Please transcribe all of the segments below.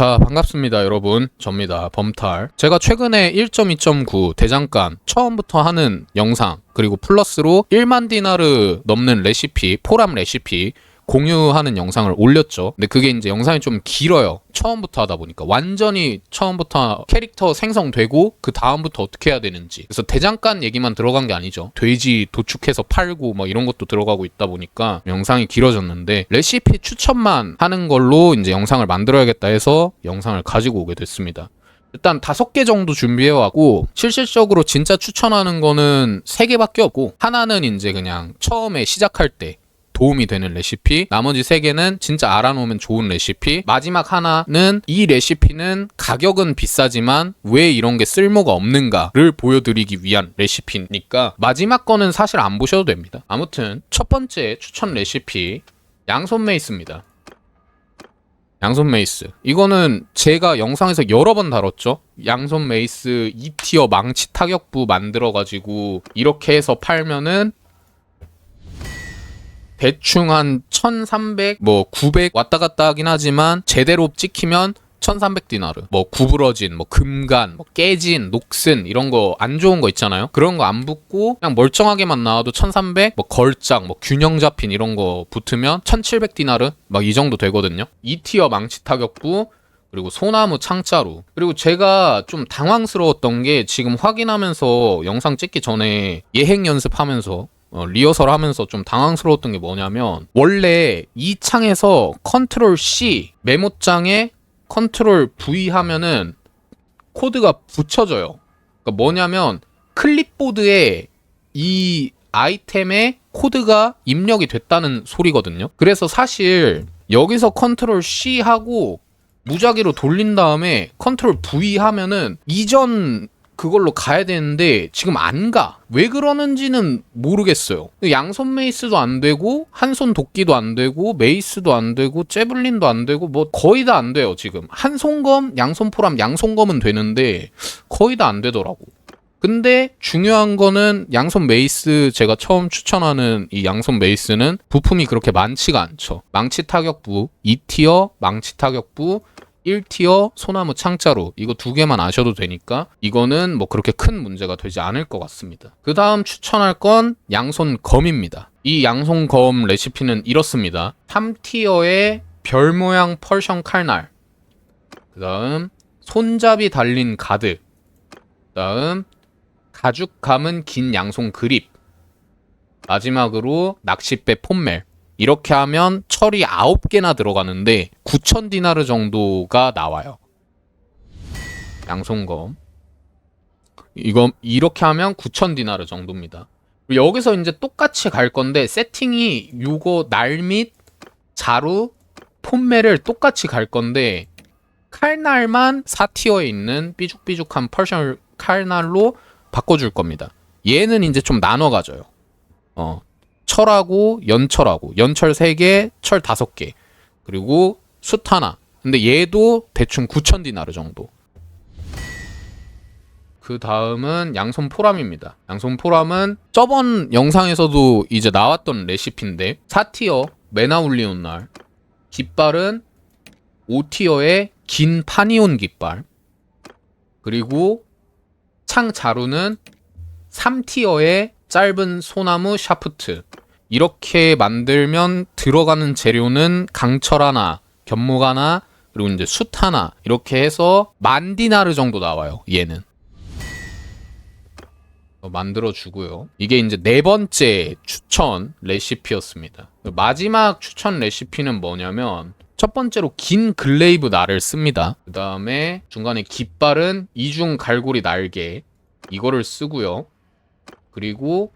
자, 반갑습니다, 여러분. 접니다. 범탈. 제가 최근에 1.2.9 대장간 처음부터 하는 영상, 그리고 플러스로 1만 디나르 넘는 레시피, 포람 레시피, 공유하는 영상을 올렸죠. 근데 그게 이제 영상이 좀 길어요. 처음부터 하다 보니까 완전히 처음부터 캐릭터 생성되고 그 다음부터 어떻게 해야 되는지. 그래서 대장간 얘기만 들어간 게 아니죠. 돼지 도축해서 팔고 뭐 이런 것도 들어가고 있다 보니까 영상이 길어졌는데 레시피 추천만 하는 걸로 이제 영상을 만들어야겠다 해서 영상을 가지고 오게 됐습니다. 일단 다섯 개 정도 준비해왔고 실질적으로 진짜 추천하는 거는 세 개밖에 없고 하나는 이제 그냥 처음에 시작할 때 도움이 되는 레시피 나머지 세 개는 진짜 알아놓으면 좋은 레시피 마지막 하나는 이 레시피는 가격은 비싸지만 왜 이런 게 쓸모가 없는가를 보여드리기 위한 레시피니까 마지막 거는 사실 안 보셔도 됩니다 아무튼 첫 번째 추천 레시피 양손 메이스입니다 양손 메이스. 이거는 제가 영상에서 여러 번 다뤘죠. 양손 메이스 2티어 망치 타격부 만들어가지고 이렇게 해서 팔면은 대충 한 1300, 뭐 900 왔다 갔다 하긴 하지만 제대로 찍히면 1300 디나르. 뭐 구부러진, 뭐 금간, 뭐 깨진, 녹슨 이런 거 안 좋은 거 있잖아요. 그런 거 안 붙고 그냥 멀쩡하게만 나와도 1300, 뭐 걸작, 뭐 균형 잡힌 이런 거 붙으면 1700 디나르 막 이 정도 되거든요. 2티어 망치 타격부 그리고 소나무 창자루. 그리고 제가 좀 당황스러웠던 게 지금 확인하면서 영상 찍기 전에 예행 연습하면서 어, 리허설 하면서 좀 당황스러웠던 게 뭐냐면 원래 이 창에서 컨트롤 C 메모장에 컨트롤 V 하면은 코드가 붙여져요. 그러니까 뭐냐면 클립보드에 이 아이템에 코드가 입력이 됐다는 소리거든요. 그래서 사실 여기서 컨트롤 C 하고 무작위로 돌린 다음에 컨트롤 V 하면은 이전 그걸로 가야 되는데 지금 안 가. 왜 그러는지는 모르겠어요. 양손 메이스도 안 되고 한 손 도끼도 안 되고 메이스도 안 되고 제블린도 안 되고 뭐 거의 다 안 돼요, 지금. 한 손검, 양손 포람, 양손검은 되는데 거의 다 안 되더라고. 근데 중요한 거는 양손 메이스 제가 처음 추천하는 이 양손 메이스는 부품이 그렇게 많지가 않죠. 망치 타격부, 2티어 망치 타격부, 1티어 소나무 창자루 이거 두 개만 아셔도 되니까 이거는 뭐 그렇게 큰 문제가 되지 않을 것 같습니다. 그 다음 추천할 건 양손 검입니다. 이 양손 검 레시피는 이렇습니다. 3티어의 별 모양 펄션 칼날 그 다음 손잡이 달린 가드 그 다음 가죽 감은 긴 양손 그립 마지막으로 낚싯배 폼멜 이렇게 하면 철이 9개나 들어가는데 9천 디나르 정도가 나와요. 양손검. 이거 이렇게 하면 9천 디나르 정도입니다. 여기서 이제 똑같이 갈 건데 세팅이 요거 날밑 자루 폼매를 똑같이 갈 건데 칼날만 4티어에 있는 삐죽삐죽한 펄션 칼날로 바꿔줄 겁니다. 얘는 이제 좀 나눠 가져요. 어, 철하고 연철하고 연철 3개, 철 5개. 그리고 숯 하나. 근데 얘도 대충 9천 디나르 정도. 그 다음은 양손 포람입니다. 양손 포람은 저번 영상에서도 이제 나왔던 레시피인데 4티어 메나 울리온 날 깃발은 5티어의 긴 파니온 깃발 그리고 창 자루는 3티어의 짧은 소나무 샤프트 이렇게 만들면 들어가는 재료는 강철 하나, 견목 하나, 그리고 이제 숯 하나 이렇게 해서 만 디나르 정도 나와요. 얘는 만들어 주고요. 이게 이제 네 번째 추천 레시피였습니다. 마지막 추천 레시피는 뭐냐면 첫 번째로 긴 글레이브 날을 씁니다. 그 다음에 중간에 깃발은 이중 갈고리 날개 이거를 쓰고요. 그리고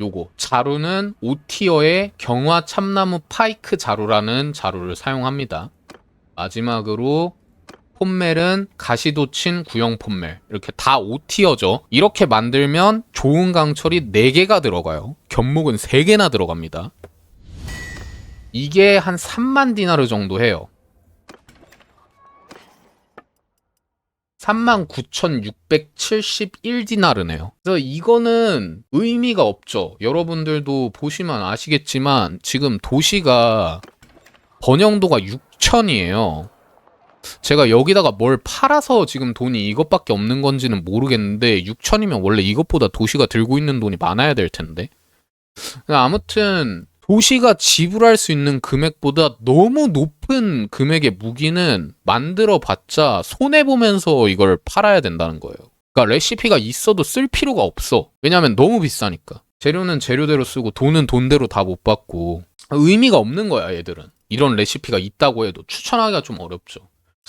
요거 자루는 5티어의 경화 참나무 파이크 자루라는 자루를 사용합니다. 마지막으로 폼멜은 가시도친 구형 폼멜 이렇게 다 5티어죠. 이렇게 만들면 좋은 강철이 4개가 들어가요. 견목은 3개나 들어갑니다. 이게 한 3만 디나르 정도 해요. 39,671디나르네요. 그래서 이거는 의미가 없죠. 여러분들도 보시면 아시겠지만 지금 도시가 번영도가 6천이에요. 제가 여기다가 뭘 팔아서 지금 돈이 이것밖에 없는 건지는 모르겠는데 6천이면 원래 이것보다 도시가 들고 있는 돈이 많아야 될 텐데. 아무튼 도시가 지불할 수 있는 금액보다 너무 높은 금액의 무기는 만들어 봤자 손해 보면서 이걸 팔아야 된다는 거예요. 그러니까 레시피가 있어도 쓸 필요가 없어. 왜냐면 너무 비싸니까. 재료는 재료대로 쓰고 돈은 돈대로 다 못 받고 의미가 없는 거야, 얘들은. 이런 레시피가 있다고 해도 추천하기가 좀 어렵죠.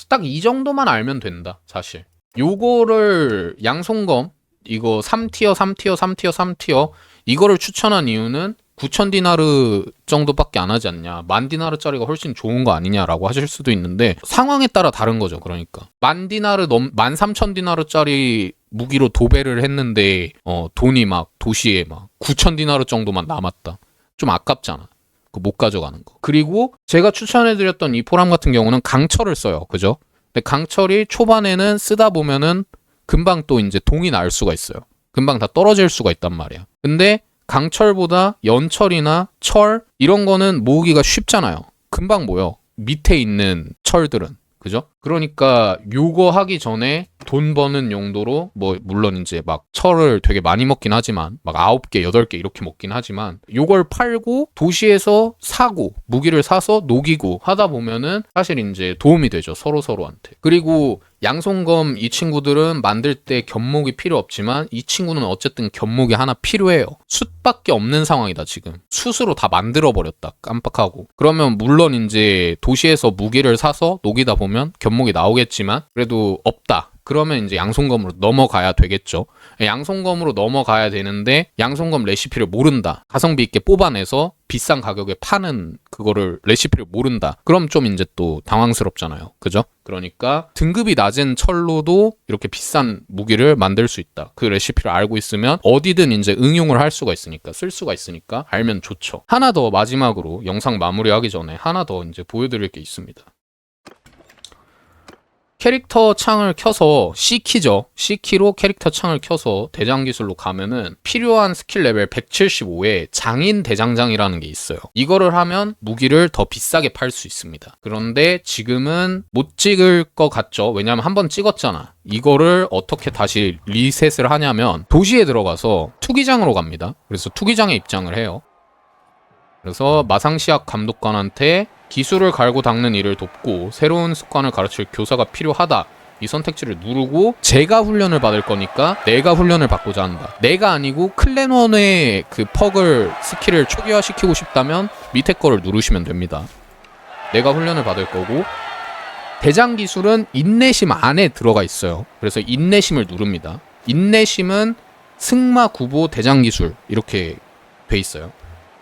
딱 이 정도만 알면 된다, 사실. 요거를 양손검 이거 3티어, 3티어, 3티어, 3티어 이거를 추천한 이유는 9천 디나르 정도밖에 안 하지 않냐. 만 디나르짜리가 훨씬 좋은 거 아니냐라고 하실 수도 있는데 상황에 따라 다른 거죠. 그러니까 만 디나르 넘, 만 삼천 디나르짜리 무기로 도배를 했는데 어 돈이 막 도시에 막 9천 디나르 정도만 남았다. 좀 아깝잖아. 그 못 가져가는 거. 그리고 제가 추천해드렸던 이 포람 같은 경우는 강철을 써요. 그죠? 근데 강철이 초반에는 쓰다 보면은 금방 또 이제 동이 날 수가 있어요. 금방 다 떨어질 수가 있단 말이야. 근데 강철보다 연철이나 철 이런 거는 모으기가 쉽잖아요. 금방 모여. 밑에 있는 철들은. 그죠? 그러니까 요거 하기 전에 돈 버는 용도로 뭐 물론 이제 막 철을 되게 많이 먹긴 하지만 막 9개, 8개 이렇게 먹긴 하지만 요걸 팔고 도시에서 사고 무기를 사서 녹이고 하다 보면은 사실 이제 도움이 되죠. 서로 서로한테. 그리고 양손검 이 친구들은 만들 때 겹목이 필요 없지만 이 친구는 어쨌든 겹목이 하나 필요해요. 숯밖에 없는 상황이다 지금. 숯으로 다 만들어 버렸다. 깜빡하고. 그러면 물론 이제 도시에서 무기를 사서 녹이다 보면 겹목이 나오겠지만 그래도 없다. 그러면 이제 양손검으로 넘어가야 되겠죠. 양손검으로 넘어가야 되는데 양손검 레시피를 모른다. 가성비 있게 뽑아내서 비싼 가격에 파는 그거를 레시피를 모른다. 그럼 좀 이제 또 당황스럽잖아요. 그죠? 그러니까 등급이 낮은 철로도 이렇게 비싼 무기를 만들 수 있다. 그 레시피를 알고 있으면 어디든 이제 응용을 할 수가 있으니까 쓸 수가 있으니까 알면 좋죠. 하나 더 마지막으로 영상 마무리하기 전에 하나 더 이제 보여드릴 게 있습니다. 캐릭터 창을 켜서 C키죠. C키로 캐릭터 창을 켜서 대장 기술로 가면은 필요한 스킬 레벨 175에 장인 대장장이라는 게 있어요. 이거를 하면 무기를 더 비싸게 팔 수 있습니다. 그런데 지금은 못 찍을 것 같죠. 왜냐면 한 번 찍었잖아. 이거를 어떻게 다시 리셋을 하냐면 도시에 들어가서 투기장으로 갑니다. 그래서 투기장에 입장을 해요. 그래서 마상시학 감독관한테 기술을 갈고 닦는 일을 돕고 새로운 습관을 가르칠 교사가 필요하다. 이 선택지를 누르고 제가 훈련을 받을 거니까 내가 훈련을 받고자 한다. 내가 아니고 클랜원의 그 퍽을 스킬을 초기화시키고 싶다면 밑에 거를 누르시면 됩니다. 내가 훈련을 받을 거고 대장 기술은 인내심 안에 들어가 있어요. 그래서 인내심을 누릅니다. 인내심은 승마 구보 대장 기술 이렇게 돼 있어요.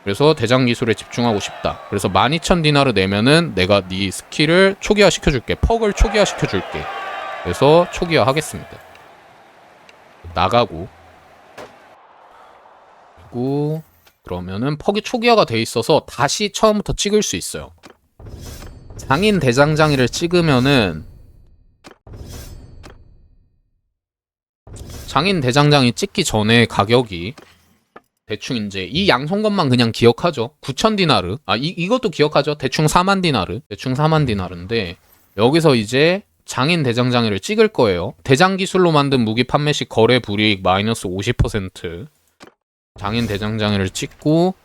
그래서 대장 기술에 집중하고 싶다. 그래서 12,000 디나르 내면은 내가 네 스킬을 초기화 시켜줄게. 퍽을 초기화 시켜줄게. 그래서 초기화 하겠습니다. 나가고 그리고 그러면은 퍽이 초기화가 돼 있어서 다시 처음부터 찍을 수 있어요. 장인 대장장이를 찍으면은 장인 대장장이 찍기 전에 가격이 대충 이제 이 양손것만 그냥 기억하죠. 9천 디나르. 아, 이, 이것도 기억하죠. 대충 4만 디나르. 대충 4만 디나르인데 여기서 이제 장인 대장장이를 찍을 거예요. 대장 기술로 만든 무기 판매 시 거래 불이익 마이너스 50%. 장인 대장장이를 찍고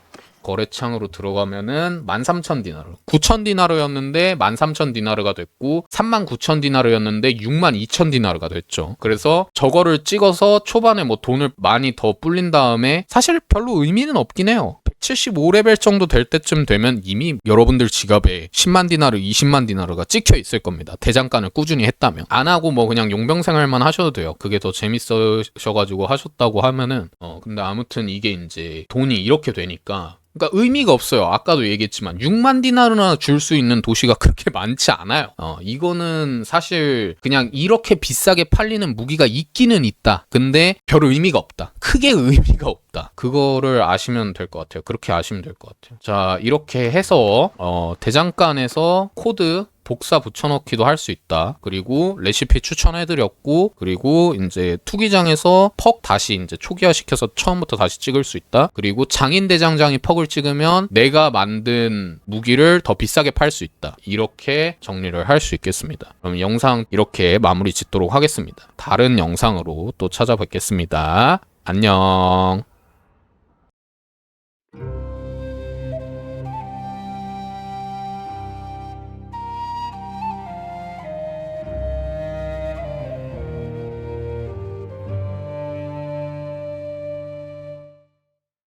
거래창으로 들어가면은 13,000 디나르. 9,000 디나르였는데 13,000 디나르가 됐고 39,000 디나르였는데 62,000 디나르가 됐죠. 그래서 저거를 찍어서 초반에 뭐 돈을 많이 더 불린 다음에 사실 별로 의미는 없긴 해요. 75레벨 정도 될 때쯤 되면 이미 여러분들 지갑에 10만 디나르, 20만 디나르가 찍혀 있을 겁니다. 대장간을 꾸준히 했다면. 안 하고 뭐 그냥 용병 생활만 하셔도 돼요. 그게 더 재밌으셔가지고 하셨다고 하면은, 어, 근데 아무튼 이게 이제 돈이 이렇게 되니까 그러니까 의미가 없어요. 아까도 얘기했지만 6만 디나르나 줄 수 있는 도시가 그렇게 많지 않아요. 어, 이거는 사실 그냥 이렇게 비싸게 팔리는 무기가 있기는 있다. 근데 별 의미가 없다. 크게 의미가 없다. 그거를 아시면 될 것 같아요. 그렇게 아시면 될 것 같아요. 자, 이렇게 해서 어, 대장간에서 코드 복사 붙여넣기도 할 수 있다. 그리고 레시피 추천해드렸고, 그리고 이제 투기장에서 퍽 다시 이제 초기화시켜서 처음부터 다시 찍을 수 있다. 그리고 장인 대장장이 퍽을 찍으면 내가 만든 무기를 더 비싸게 팔 수 있다. 이렇게 정리를 할 수 있겠습니다. 그럼 영상 이렇게 마무리 짓도록 하겠습니다. 다른 영상으로 또 찾아뵙겠습니다. 안녕.